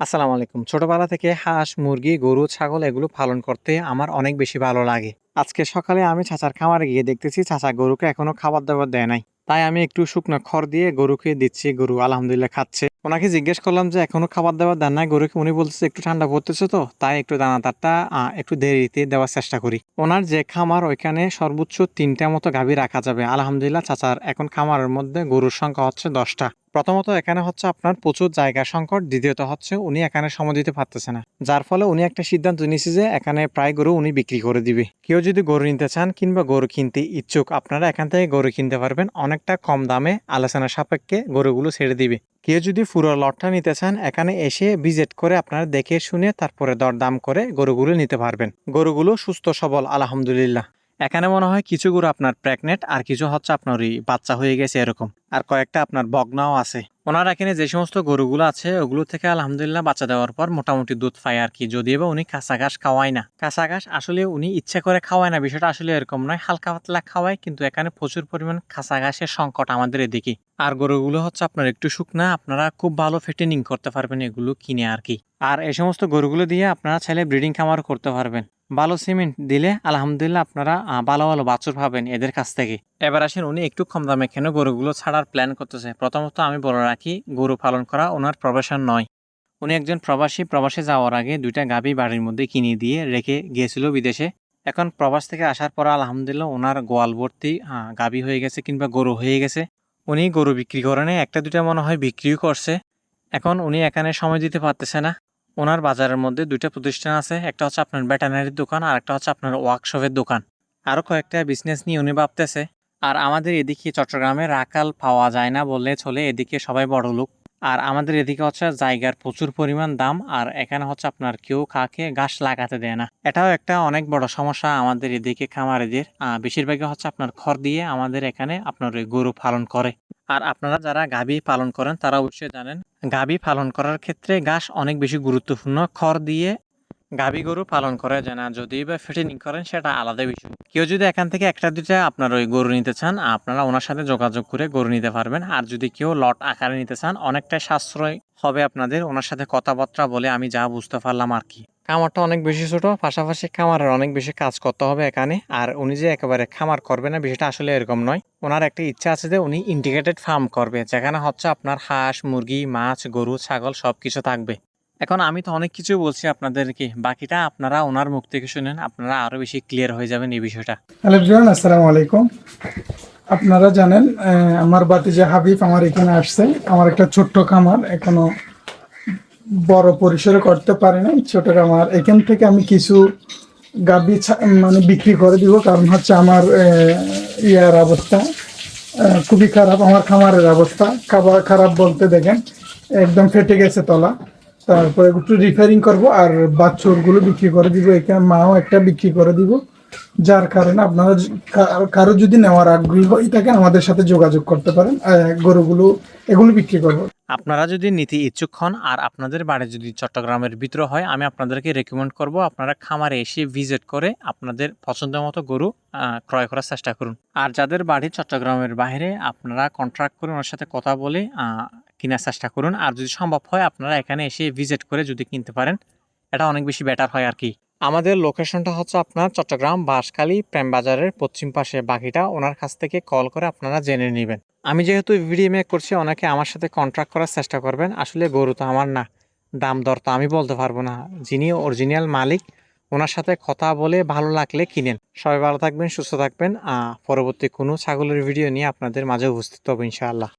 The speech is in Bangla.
আসসালামু আলাইকুম। ছোটবেলা থেকে হাঁস মুরগি গরু ছাগল এগুলো পালন করতে আমার অনেক বেশি ভালো লাগে। আজকে সকালে আমি চাচার খামারে গিয়ে দেখতেছি চাচা গরুকে এখনও খাবার দাবার দেয় নাই। তাই আমি একটু শুকনো খড় দিয়ে গরুকে দিচ্ছি গরু আলহামদুলিল্লাহ খাচ্ছে। ওনাকে জিজ্ঞেস করলাম যে এখনও খাবার দাবার দেন নাই? গরুকে উনি বলতেছে একটু ঠান্ডা পড়তেছে তো তাই একটু দানাদারটা আহ, একটু দেরিতে দেওয়ার চেষ্টা করি। ওনার যে খামার ওইখানে সর্বোচ্চ তিনটা মতো গাভী রাখা যাবে। আলহামদুলিল্লাহ চাচার এখন খামারের মধ্যে গরুর সংখ্যা হচ্ছে দশটা। প্রথমত এখানে হচ্ছে আপনার প্রচুর জায়গা সংকট, দ্বিতীয়ত হচ্ছে উনি এখানে সময় দিতে পারতেছে না। যার ফলে উনি একটা সিদ্ধান্ত নিয়েছে যে এখানে প্রায় গরু উনি বিক্রি করে দিবে। কেউ যদি গরু নিতে চান কিংবা গরু কিনতে ইচ্ছুক, আপনারা এখান থেকে গরু কিনতে পারবেন। অনেকটা কম দামে আলোচনা সাপেক্ষে গরুগুলো ছেড়ে দিবে। কেউ যদি পুরো লটটা নিতে চান, এখানে এসে ভিজিট করে আপনারা দেখে শুনে তারপরে দরদাম করে গরুগুলো নিতে পারবেন। গরুগুলো সুস্থ, সবল, আলহামদুলিল্লাহ। এখানে মনে হয় কিছু গরু আপনার প্রেগনেন্ট আর কিছু হচ্ছে আপনার বাচ্চা হয়ে গেছে এরকম। আর কয়েকটা আপনার বগনাও আছে। ওনার এখানে যে সমস্ত গরুগুলো আছে, ওগুলো থেকে আলহামদুলিল্লাহ বাচ্চা দেওয়ার পর মোটামুটি দুধ পায় আর কি। যদিও বা উনি কাঁচা ঘাস খাওয়ায় না। কাঁচা ঘাস আসলে উনি ইচ্ছা করে খাওয়ায় না, বিষয়টা আসলে এরকম নয়। হালকা পাতলা খাওয়ায়, কিন্তু এখানে প্রচুর পরিমাণ কাঁচা ঘাসের সংকট আমাদের এদিকে। আর গরুগুলো হচ্ছে আপনার একটু শুকনা, আপনারা খুব ভালো ফেটেনিং করতে পারবেন এগুলো কিনে আর কি। আর এই সমস্ত গরুগুলো দিয়ে আপনারা চাইলে ব্রিডিং খামার করতে পারবেন। ভালো সিমেন্ট দিলে আলহামদুলিল্লাহ আপনারা ভালো ভালো বাছুর পাবেন এদের কাছ থেকে। এবার আসেন উনি একটু কম দামে কেন গরুগুলো ছাড়ার প্ল্যান করতেছে। প্রথমত আমি বলে রাখি, গরু পালন করা ওনার প্রফেশন নয়। উনি একজন প্রবাসী, প্রবাসে যাওয়ার আগে দুইটা গাভী বাড়ির মধ্যে কিনে দিয়ে রেখে গিয়েছিল বিদেশে। এখন প্রবাস থেকে আসার পর আলহামদুলিল্লাহ ওনার গোয়াল ভর্তি গাভী হয়ে গেছে কিংবা গরু হয়ে গেছে। উনি গরু বিক্রি করেন একটা দুটা মনে হয় বিক্রিও করছে। এখন উনি এখানে সময় দিতে পারতেছে না। ওনার বাজারের মধ্যে দুইটা প্রতিষ্ঠান আছে, একটা হচ্ছে আপনার ব্যাটানারির দোকান আর একটা হচ্ছে আপনার ওয়ার্কশপের দোকান। আরও কয়েকটা বিজনেস নিয়ে উনি ভাবতেছে। আর আমাদের এদিকে চট্টগ্রামে রাকাল পাওয়া যায় না বললে চলে, এদিকে সবাই বড় লোক আর আমাদের এদিকে হচ্ছে জায়গার প্রচুর পরিমাণ দাম, আর এখানে হচ্ছে আপনার কেউ কাকে গাছ লাগাতে দেয় না। এটাও একটা অনেক বড় সমস্যা আমাদের এদিকে খামারিদের। বেশিরভাগই হচ্ছে আপনার খড় দিয়ে আমাদের এখানে আপনার ওই গরু পালন করে। আর আপনারা যারা গাভী পালন করেন, তারা অবশ্যই জানেন, গাভী পালন করার ক্ষেত্রে গাছ অনেক বেশি গুরুত্বপূর্ণ। খড় দিয়ে গাভী গরু পালন করে যে না। যদি বা ফিটিং করেন, সেটা আলাদা বিষয়। কেউ যদি এখান থেকে একটা, দুইটা আপনার ওই গরু নিতে চান, আপনারা ওনার সাথে যোগাযোগ করে গরু নিতে পারবেন। আর যদি কেউ লট আকারে নিতে চান, অনেকটাই সাশ্রয় হবে আপনাদের ওনার সাথে কথাবার্তা বলে আমি যা বুঝতে পারলাম আর কি। খামারটা অনেক বেশি ছোট, পাশাপাশি খামারের অনেক বেশি কাজ করতে হবে এখানে। আর উনি যে একেবারে খামার করবে না, বিষয়টা আসলে এরকম নয়। ওনার একটা ইচ্ছা আছে যে উনি ইন্টিগ্রেটেড ফার্ম করবে, যেখানে হচ্ছে আপনার হাঁস, মুরগি, মাছ, গরু, ছাগল সব কিছু থাকবে। এখন আমি তো অনেক কিছু বলছি আপনাদেরকে। বাকিটা আপনারা ওনার মুখ থেকে শুনেন, আপনারা আরও বেশি ক্লিয়ার হয়ে যাবেন এই বিষয়টা। হ্যালো এভরিওয়ান আসসালামু আলাইকুম। আপনারা জানেন আমার বাতিজা হাবিব আমার এখানে আসছে। আমার একটা ছোট্ট খামার, এখনও বড় পরিসরে করতে পারি না ছোট খামার এখান থেকে আমি কিছু গাবি মানে বিক্রি করে দিব। কারণ হচ্ছে আমার ইয়ার অবস্থা খুবই খারাপ। আমার খামারের অবস্থা, খাবার খারাপ বলতে দেখেন, একদম ফেটে গেছে তলা। তারপরে একটু রিপেয়ারিং করব, আর বাচ্চুরগুলো বিক্রি করে দিব এখানে মাও একটা বিক্রি করে দিব। যার কারণে আপনারা কারও যদি নেওয়ার আগ্রহী হয়ে থাকেন আমাদের সাথে যোগাযোগ করতে পারেন গরুগুলো, এগুলো বিক্রি করব। আপনারা যদি নীতি ইচ্ছুক হন, আর আপনাদের বাড়ি যদি চট্টগ্রামের ভিতরে হয়, আমি আপনাদেরকে রেকমেন্ড করব, আপনারা খামারে এসে ভিজিট করে আপনাদের পছন্দ মতো গরু ক্রয় করার চেষ্টা করুন। আর যাদের বাড়ি চট্টগ্রামের বাইরে, আপনারা কন্ট্রাক্ট করে ওনার সাথে কথা বলে কেনার চেষ্টা করুন। আর যদি সম্ভব হয়, আপনারা এখানে এসে ভিজিট করে যদি কিনতে পারেন, এটা অনেক বেশি বেটার হয় আর কি আমাদের লোকেশনটা হচ্ছে আপনার চট্টগ্রাম বাঁশখালী প্রেমবাজারের পশ্চিম পাশে বাকিটা ওনার কাছ থেকে কল করে আপনারা জেনে নেবেন। আমি যেহেতু ভিডিও মেক করছি অনেকে আমার সাথে কন্ট্রাক্ট করার চেষ্টা করবেন। আসলে গরু তো আমার না, দাম দর তো আমি বলতে পারব না। যিনি অরিজিনাল মালিক, ওনার সাথে কথা বলে ভালো লাগলে কিনেন। সবাই ভালো থাকবেন, সুস্থ থাকবেন। পরবর্তী কোনো ছাগলের ভিডিও নিয়ে আপনাদের মাঝে উপস্থিত হব ইনশাআল্লাহ।